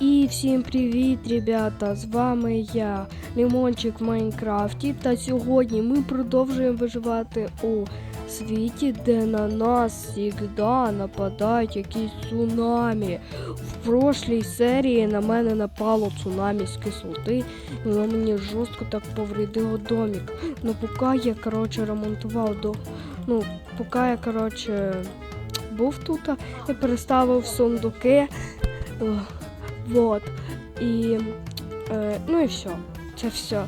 І всім привіт, ребята! З вами я, Лімончик в Майнкрафті. Та сьогодні ми продовжуємо виживати у світі, де на нас завжди нападають якісь цунамі. В прошлій серії на мене напало цунамі з кислоти, воно мені жорстко так повредило домик. Ну поки я коротше ремонтував до. Ну, поки я коротше був тут, я переставив сундуки. Вот. І, е, ну і все. Це все.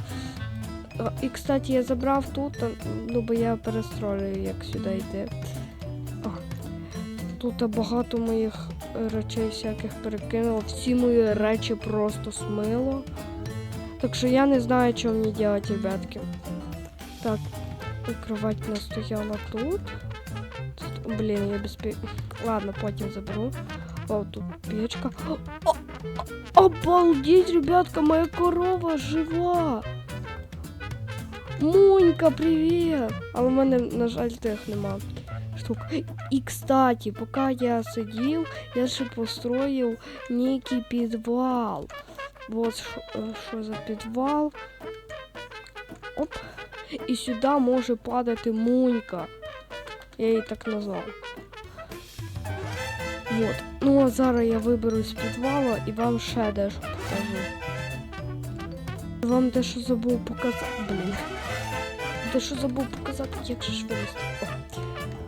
І, кстати, я забрав тут, е, ну бо я перестролюю, як сюди йти. О, Тут багато моїх е, речей всяких перекинуло. Всі мої речі просто смило. Так що я не знаю, що мені делать, ребятки. Так, кровать у нас стояла тут. Тут- Блін, я без пі... Ладно, потім заберу. О, тут печка. О, обалдеть, ребятка, моя корова жива. Мунька, привіт! Але в мене, на жаль, тих нема штук. І, кстати, поки я сидів, я ще построїв некий підвал. Вот що, е, що за підвал. Оп. І сюди може падати мунька. Я її так назвав. Вот. Ну а зараз я виберусь з підвала і вам ще дещо покажу. Вам дещо забув показати. Блін. Дещо забув показати, як же ж.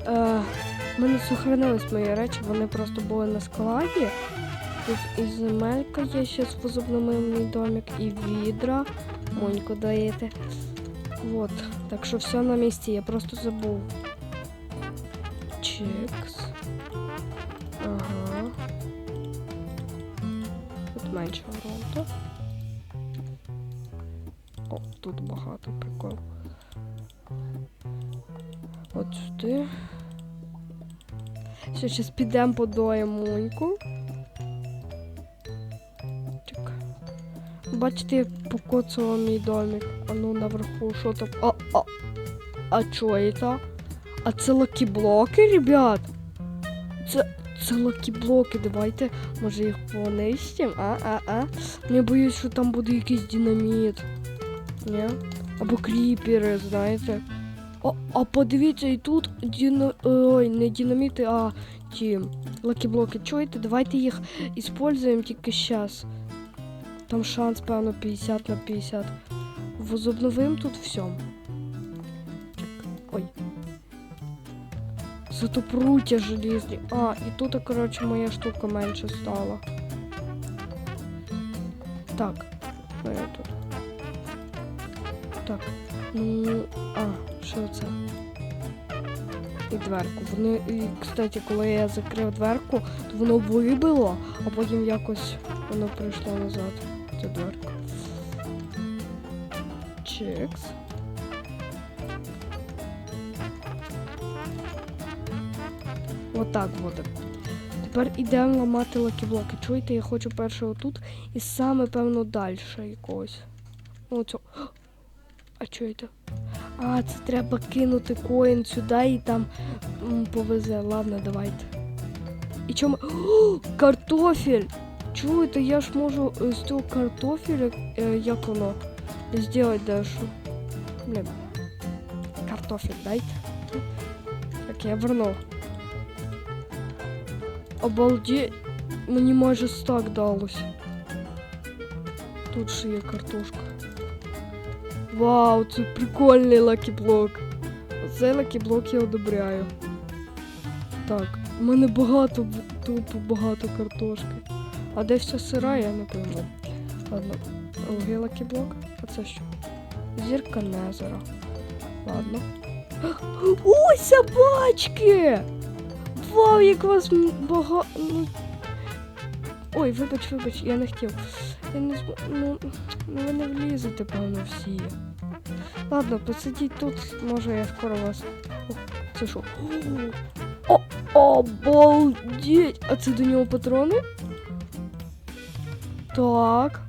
О. Е, в мене сохранились мої речі, вони просто були на складі. Тут і земелька є, возобновив мій домик, і відра. Моньку даєте. Вот. Так що все на місці, я просто забув. Чекс. Менше грунту. О, тут багато прикол. От сюди. Ще зараз підемо подоємо. Бачите, як покоцало мій домик. А ну наверху, що там? А, а, а чо це? А це лакіблоки, ребят? Це, лакіблоки, давайте, може їх понищимо, а, а, а. Я боюсь, що там буде якийсь динаміт. Ні? Або кріпери, знаєте. О, а подивіться, і тут діна... Ой, не динаміти, а ті лакіблоки. Чуєте? Давайте їх іспользуємо тільки зараз. Там шанс, певно, 50 на 50. Возобновим тут все. Ой. Зато пруття желізні. А, і тут, коротше, моя штука менше стала. Так, що я тут? Так. Ну, а, що це? І дверку. Вони, і, кстати, коли я закрив дверку, то воно вибило, а потім якось воно прийшло назад. Ця дверка. Чекс. Отак буде. Тепер ідемо ламати лакіблоки. Чуєте, я хочу перше отут і саме, певно, далі якогось. Оцю. А чуєте? А, це треба кинути коін сюди і там м, повезе. Ладно, давайте. І чому. О, картофель! Чуєте, я ж можу е, з цього картофеля, е, як воно, зробити дещо. Блін. Картофель дайте. Так, я вернув. Обалдеть, мені майже стак далось. Тут ще є картошка. Вау, це прикольний лакіблок. Оцей лакіблок я одобряю. Так, у мене багато, тупо багато картошки. А де вся сира, я не пойму. Ладно, другий лакіблок. А це що? Зірка Незера. Ладно. Ой, собачки! Вау, як вас багато. Ну... Ой, вибач, вибач, я не хотів. Я не зм... Ну, ну ви не влізете, певно, всі. Ладно, посидіть тут, може я скоро вас. О, це що? О, обалдеть! А це до нього патрони? Так.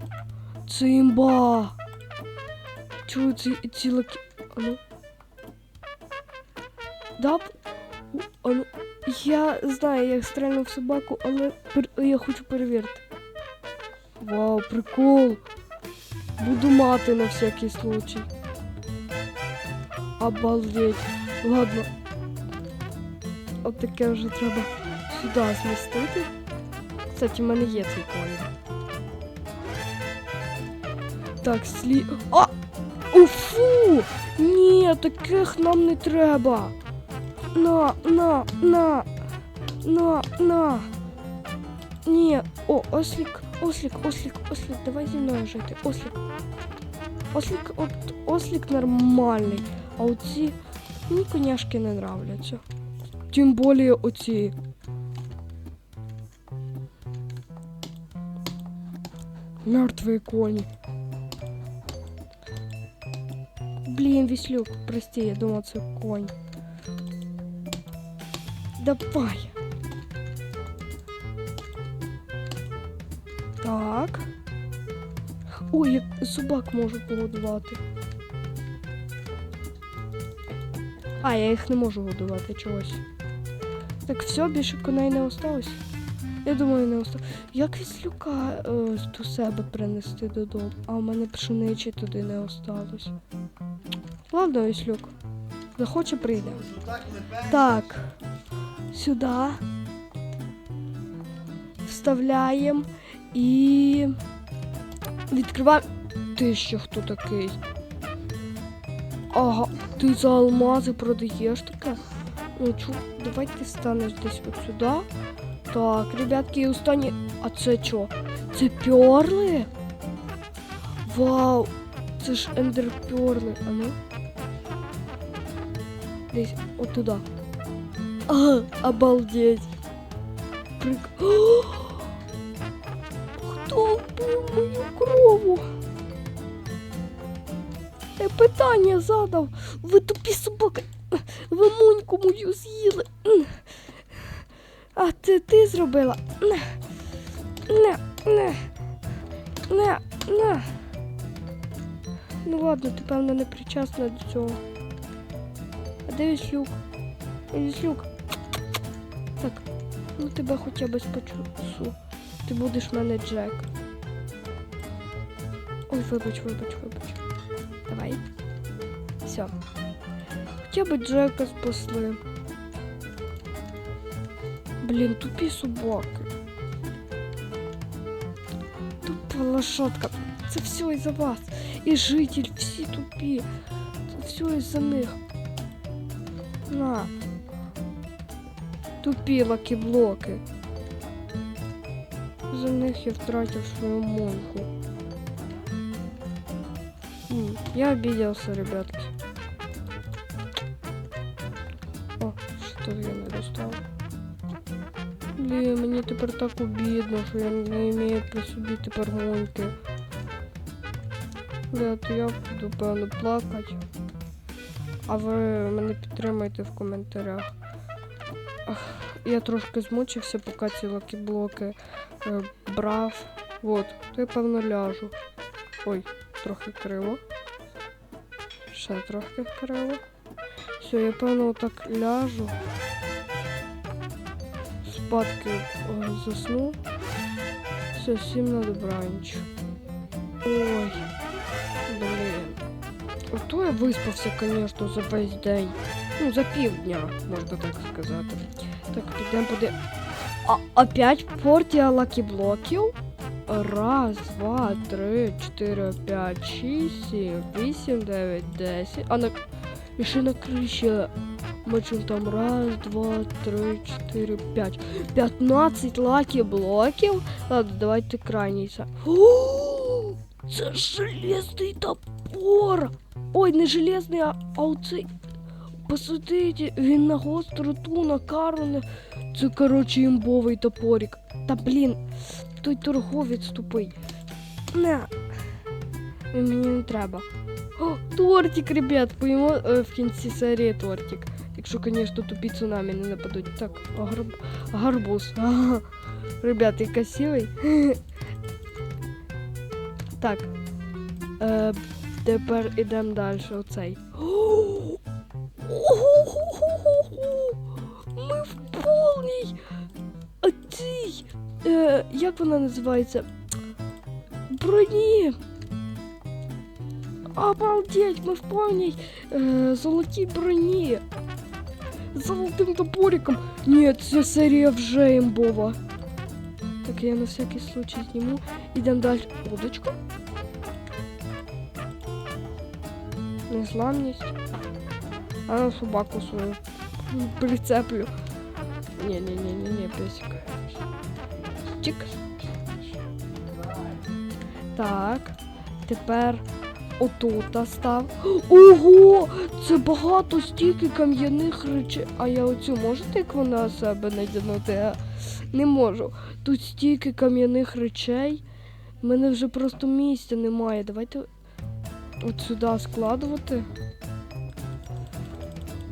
Це імба. Чую ці, ці лаки... А ну. Я знаю, як стрельнув собаку, але я хочу перевірити. Вау, прикол. Буду мати на всякий случай. Обалдеть. Ладно. От таке вже треба сюди змістити. Кстати, в мене є цей конь. Так, слі. А! Уфу! Ні, таких нам не треба. На, на, на. На, на. Ні. О, ослік, ослік, ослік, ослік. Давай зі мною жити. Ослік. Ослік, от ослік нормальний. А оці мені коняшки не нравляться. Тим більше оці. Мертвые коні. Блін, віслюк, прости, я думав, це конь. Давай. Так. Ой, я собак можу погодувати. А, я їх не можу годувати чогось. Так все, більше коней не осталось. Я думаю, не осталось. Як віслюка е, до себе принести додому? А у мене пшеничі туди не осталось. Ладно, віслюк. Захоче прийде. Так. Сюди. Вставляємо і. Відкриваємо. Ти ще хто такий? Ага, ти за алмази продаєш таке? Ну чу, давай ти станеш десь от сюди. Так, ребятки, останні. А це що? Це пьорли? Вау! Це ж ендерпьорли. А ну? Десь от туди. А, обалдеть. Прик... О! Хто вбив мою крову? Я питання задав. Ви тупі собаки. Ви муньку мою з'їли. А ти ти зробила? Не, не, не, не, не. Ну ладно, ти певно не причасна до цього. А де віслюк? Віслюк. Ну тебе хоча б спочусу. Ти будеш в мене Джек. Ой, вибач, вибач, вибач. Давай. Все. Хоча б Джека спасли. Блін, тупі собаки. Тупа лошадка. Це все із-за вас. І житель всі тупі. Це все із-за них. На. Тупі лакіблоки. За них я втратив свою монку. Я обиделся, ребятки. О, що я не достав. Блін, мені тепер так обідно, що я не маю при собі тепер моньки. Бля, то я буду певно плакати. А ви мене підтримайте в коментарях. Я трошки змучився, поки ці лакіблоки е, брав. От, то я певно ляжу. Ой, трохи криво. Ще трохи криво. Все, я певно отак ляжу. Спадки е, засну. Все, всім на добраніч. Ой, блін. Ото я виспався, звісно, за весь день. Ну, за півдня, можна так сказати. Так, підемо поди. А, опять порція лакіблоків? Раз, два, три, чотири, п'ять, шість, сім, вісім, дев'ять, десять. А на... І ще на криші бачу там раз, два, три, чотири, п'ять. П'ятнадцять лакі-блоків. Ладно, давайте крайній. са- О, Це железний топор! Ой, не железний, а, а оцей. Посмотрите, він на гостроту, на кару. Це, короче, імбовий топорик. Та блін, той торговець тупий. Не. Мені не треба. О, тортик, ребят, поїмо е, в кінці серії тортик. Якщо, звісно, тупі цунамі не нападуть. Так, гарб... гарбуз. Ага. Ребят, я красивий. так. Е, тепер ідемо далі. Оцей. Ми в повній. Цій. Е, як вона називається? броні. Обалдеть, ми в повній е, золотій броні. Золотим топориком. Ні, ця серія вже імбова. Так, я на всякий случай зніму. Ідемо далі. Удочка. Незламність. А на собаку свою прицеплю. Не-не-не-не-не, песик. Чик. Так. Тепер отута став. Ого! Це багато стільки кам'яних речей. А я оцю можете, як вона себе надягнути? а? Не можу. Тут стільки кам'яних речей. У мене вже просто місця немає. Давайте от сюди складувати.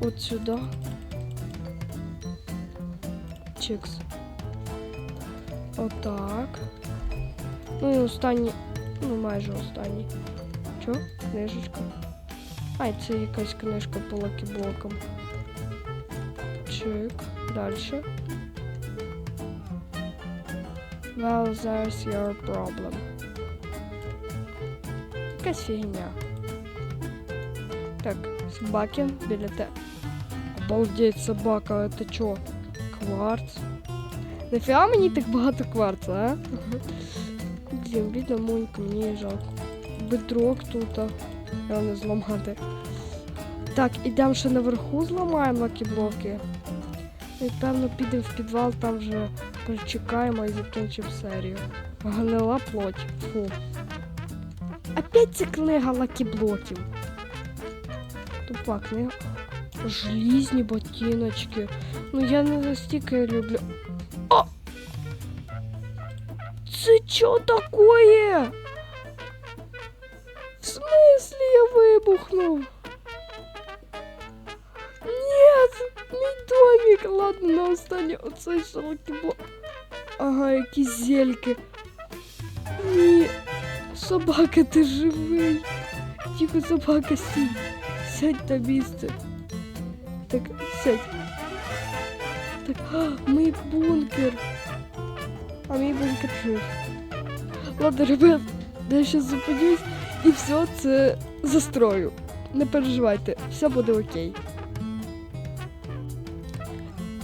От сюди. Чикс. Отак. Ну і останній. Ну, майже останній. Чо? Книжечка. Ай, це якась книжка по лакіблокам. Чик. Дальше. Well, there's your problem. Якась фігня. Собаки біля те. Обалдеть, собака, это чо? Кварц. Нафіга мені так багато кварца, а? Блін, бідна Монька, мені жалко. Бедрок тут. Його не зламати. Так, ідемо ще наверху зламаємо лакіблоки. І певно підемо в підвал, там вже причекаємо і закінчимо серію. Гнила плоть. Фу. Опять ця книга лакіблоків. Тупа книга. Желізні ботиночки. Ну я не настільки люблю. О! Це що такое? В смысле я вибухнув? Нет, мій домик. Ладно, на останнє оце ще лакіблок. Ага, якісь зельки. Ні. Собака, ти живий. Тихо, собака, сядь. Сядь на місце. Так, сядь. Так, а, мій бункер. А мій бункер жив. Ладно, ребят, я сейчас зупинюсь і все це застрою. Не переживайте, все буде окей.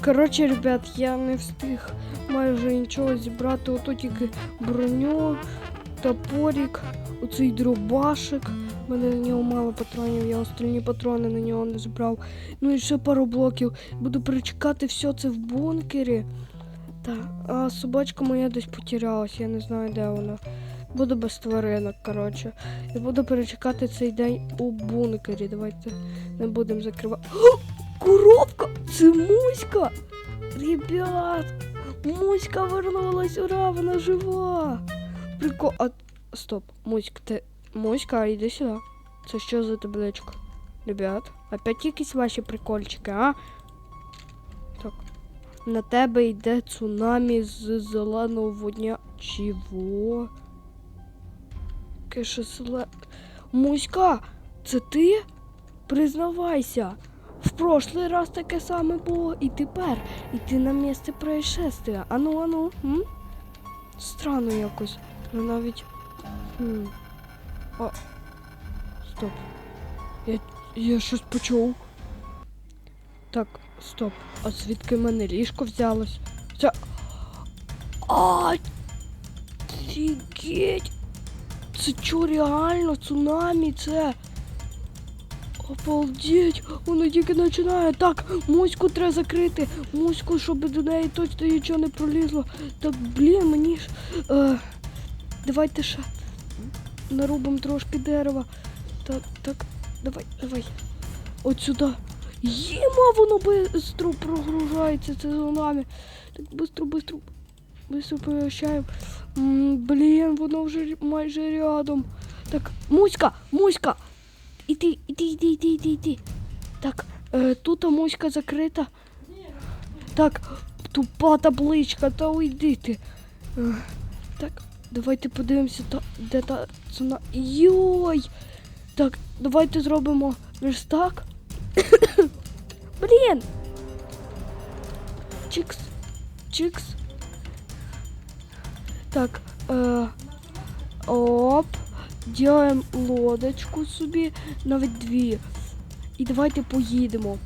Коротше, ребят, я не встиг майже нічого зібрати. Ото тільки броню, топорик, оцей дробашик. У мене на нього мало патронів, я остальні патрони на нього не збрав. Ну і ще пару блоків. Буду перечекати все це в бункері. Та, а собачка моя десь потерялась, я не знаю, де вона. Буду без тваринок, коротше. І буду перечекати цей день у бункері. Давайте не будемо закривати. О, коробка! Це муська! Ребят! Муська вернулась, ура, вона жива! Прикол. А... Стоп, Муська, ти. Муська, іди сюди. Це що за табличка? Ребят, опять якісь ваші прикольчики, а? Так. На тебе йде цунамі з зеленого водня. Чого? Кеше селе... Муська, це ти? Признавайся. В прошлий раз таке саме було і тепер. І ти на місце происшествия. Ану, ану, м? Странно якось. Ну навіть. Хм. А. Стоп. Я, я щось почув. Так, стоп. А звідки в мене ліжко взялось? Це. А! Офігеть! Це чо реально цунамі це? Обалдеть! Воно тільки починає. Так, муську треба закрити. Муську, щоб до неї точно нічого не пролізло. Так, блін, мені ж. Е, давайте ще нарубимо трошки дерева. Так, так, давай, давай. От сюди. Єма, воно швидко прогружається, це цунамі. Так, швидко, швидко. Быстро превращаем. Блін, воно вже майже рядом. Так, Муська, Муська! Іди, іди, іди, іди, іди, іди. Так, е, тут Муська закрита. Так, тупа табличка, та уйди ти. Е, так, давайте подивимося, та, де та ціна. Йой! Так, давайте зробимо верстак. Блін! Чикс. Чикс. Так, е, Оп. Ділаємо лодочку собі, навіть дві. І давайте поїдемо.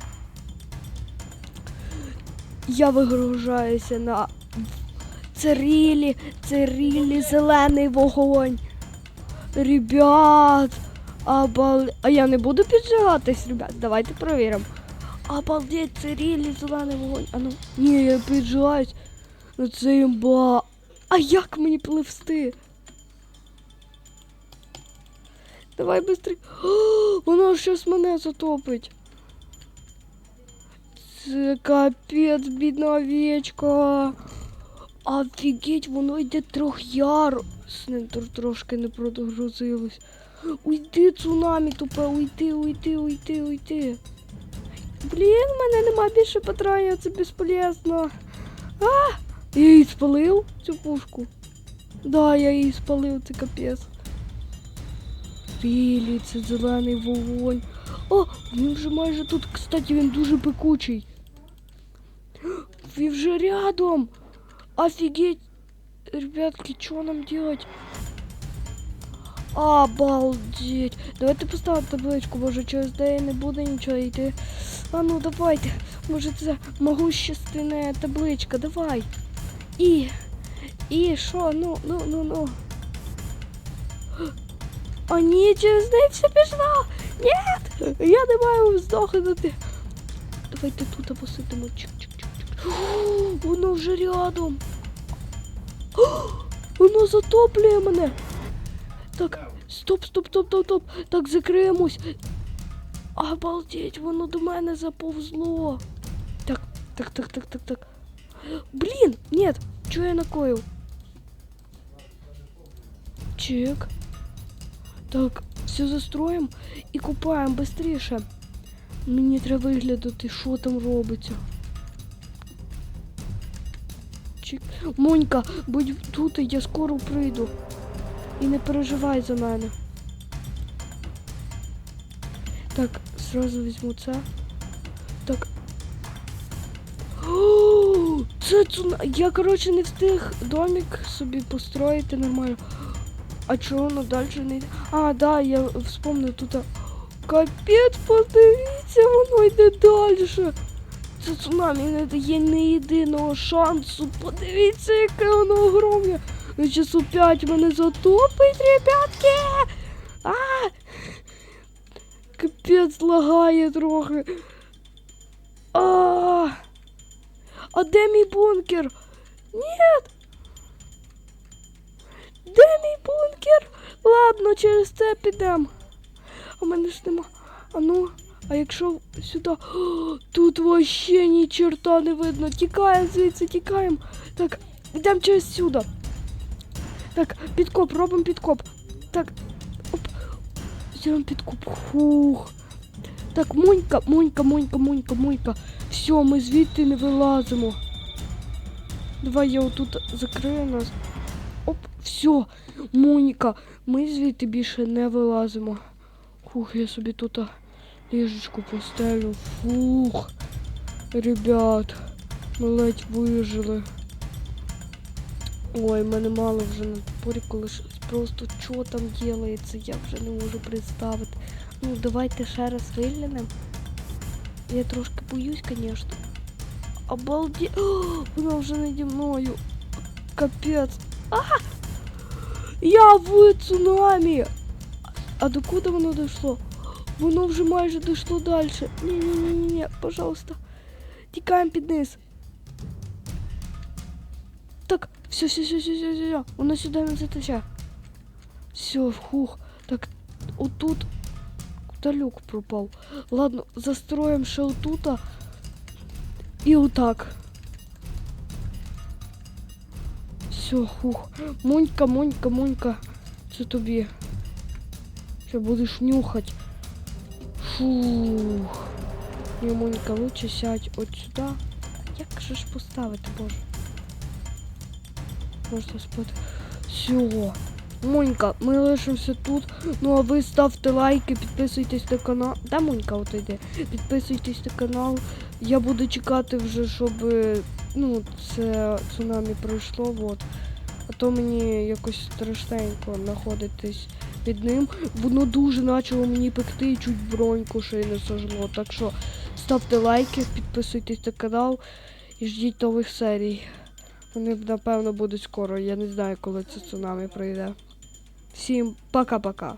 Я вигружаюся на цирілі, цирілі, зелений вогонь. Ребят, обал... А я не буду піджигатись, ребят. Давайте перевіримо. Обалдеть, цирілі, зелений вогонь. А ну, ні, я піджигаюсь. Ну це імба. А як мені пливсти? Давай быстрей. Воно щось мене затопить. Це капець, бідна овечка. Офігеть, воно йде трьохярусне. Тр- Трошки не прогрузилось. Уйди, цунамі тупе, уйди, уйди, уйди, уйди. Блін, в мене нема більше патронів, це безполезно. А! Я її спалив, цю пушку. Да, я її спалив, це капець. Рілі, це зелений вогонь. О, він вже майже тут, кстати, він дуже пекучий. Він вже рядом. Офигеть. Ребятки, что нам делать? Обалдеть. Давайте поставимо табличку, може через неї не буде нічого йти. А ну давайте. Може це могущественна табличка, давай. І. І що? Ну, ну, ну, ну. А ні, через неї все пішло. Ні, я не маю здохнути. Давайте тут посидимо. Чик-чик-чик. Воно вже рядом. Воно затоплює мене. Так, стоп, стоп, стоп, стоп, стоп. Так, закриємось. Обалдеть, воно до мене заповзло. Так, так, так, так, так, так. Блін, нет, чого я накоїв? Чек. Так, все застроїмо і купаємо швидше. Мені треба виглядати, що там робиться. Чик. Монька, будь тут, я скоро прийду. І не переживай за мене. Так, зразу візьму це. Так. Це цуна... Я, коротше, не встиг домик собі построїти нормально. А чого воно далі не йде? А, да, я вспомнив тут. Капець, подивіться, воно йде далі. Це цунамі не дає ні єдиного шансу. Подивіться, яке воно огромне. Ну, часу 5 мене затопить, ребятки. А! Капець лагає трохи. А! А де мій бункер? Ні. Де мій бункер? Ладно, через це підемо. А мене ж нема. А ну, а якщо сюди. Тут вообще ні черта не видно. Тікаємо звідси, тікаємо. Так, йдемо через сюди. Так, підкоп, робимо підкоп. Так. Оп. Зробимо підкоп. Хух. Так, Монька, Монька, Монька, Монька, Монька. Все, ми звідти не вилазимо. Давай я отут закрию нас. Оп, все, Моніка, ми звідти більше не вилазимо. Фух, я собі тут а, ліжечку поставлю. Фух. Ребят, ми ледь вижили. Ой, в мене мало вже на порі, коли ж просто що там ділається, я вже не можу представити. Ну, давайте ще раз виглянемо. Я трошки боюсь, звісно. Обалде... О, вона вже наді мною. Капець. А! Я в цунамі. А до куди воно дійшло? Воно вже майже дійшло далі. Ні-ні-ні, пожалуйста. Тікаємо під низ. Так, все, все, все, все, все, все. Воно сюди не затече. Все, фух. Так, отут. Куда люк пропав? Ладно, застроїмо ще отута. І отак. Все, хух. Монька, Монька, Монька. Це тобі. Ще будеш нюхать. Фух. Ні, Монька, лучше сядь от сюди. Як же ж поставити, боже? Можна спати. Все. Монька, ми лишимося тут. Ну а ви ставте лайки, підписуйтесь на канал. Де Монька от йде? Підписуйтесь на канал. Я буду чекати вже, щоб е, ну, це цунамі пройшло. Вот. а то мені якось страшненько знаходитись під ним. Воно дуже почало мені пекти і чуть броньку ще й не сожгло. Так що ставте лайки, підписуйтесь на канал і ждіть нових серій. Вони напевно будуть скоро. Я не знаю, коли це цунамі прийде. Всім пока-пока.